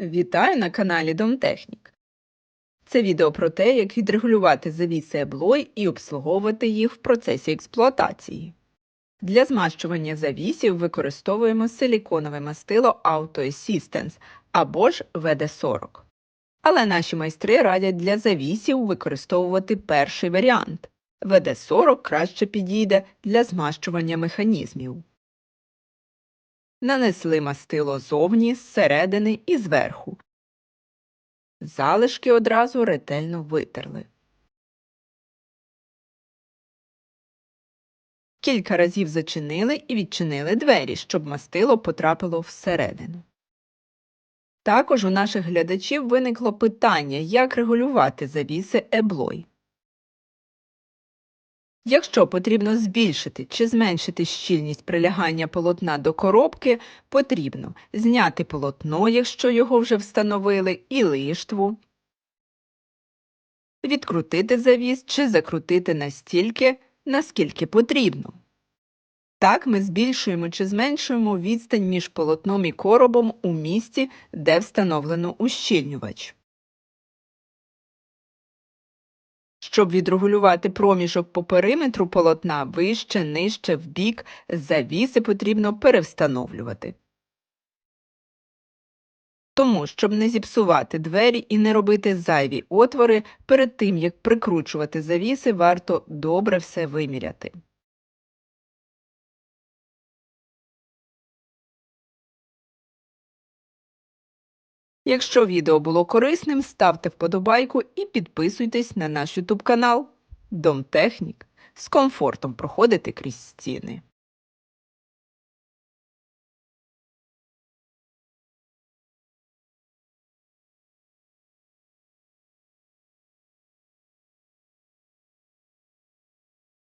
Вітаю на каналі Домтехнік. Це відео про те, як відрегулювати завіси еблой і обслуговувати їх в процесі експлуатації. Для змащування завісів використовуємо силіконове мастило Auto Assistance або ж VD40. Але наші майстри радять для завісів використовувати перший варіант. VD40 краще підійде для змащування механізмів. Нанесли мастило зовні, зсередини і зверху. Залишки одразу ретельно витерли. Кілька разів зачинили і відчинили двері, щоб мастило потрапило всередину. Також у наших глядачів виникло питання, як регулювати завіси еблой. Якщо потрібно збільшити чи зменшити щільність прилягання полотна до коробки, потрібно зняти полотно, якщо його вже встановили, і лиштву, відкрутити завіс чи закрутити настільки, наскільки потрібно. Так ми збільшуємо чи зменшуємо відстань між полотном і коробом у місці, де встановлено ущільнювач. Щоб відрегулювати проміжок по периметру полотна вище, нижче, вбік, завіси потрібно перевстановлювати. Тому, щоб не зіпсувати двері і не робити зайві отвори, перед тим, як прикручувати завіси, варто добре все виміряти. Якщо відео було корисним, ставте вподобайку і підписуйтесь на наш YouTube канал Домтехнік. З комфортом проходити крізь стіни.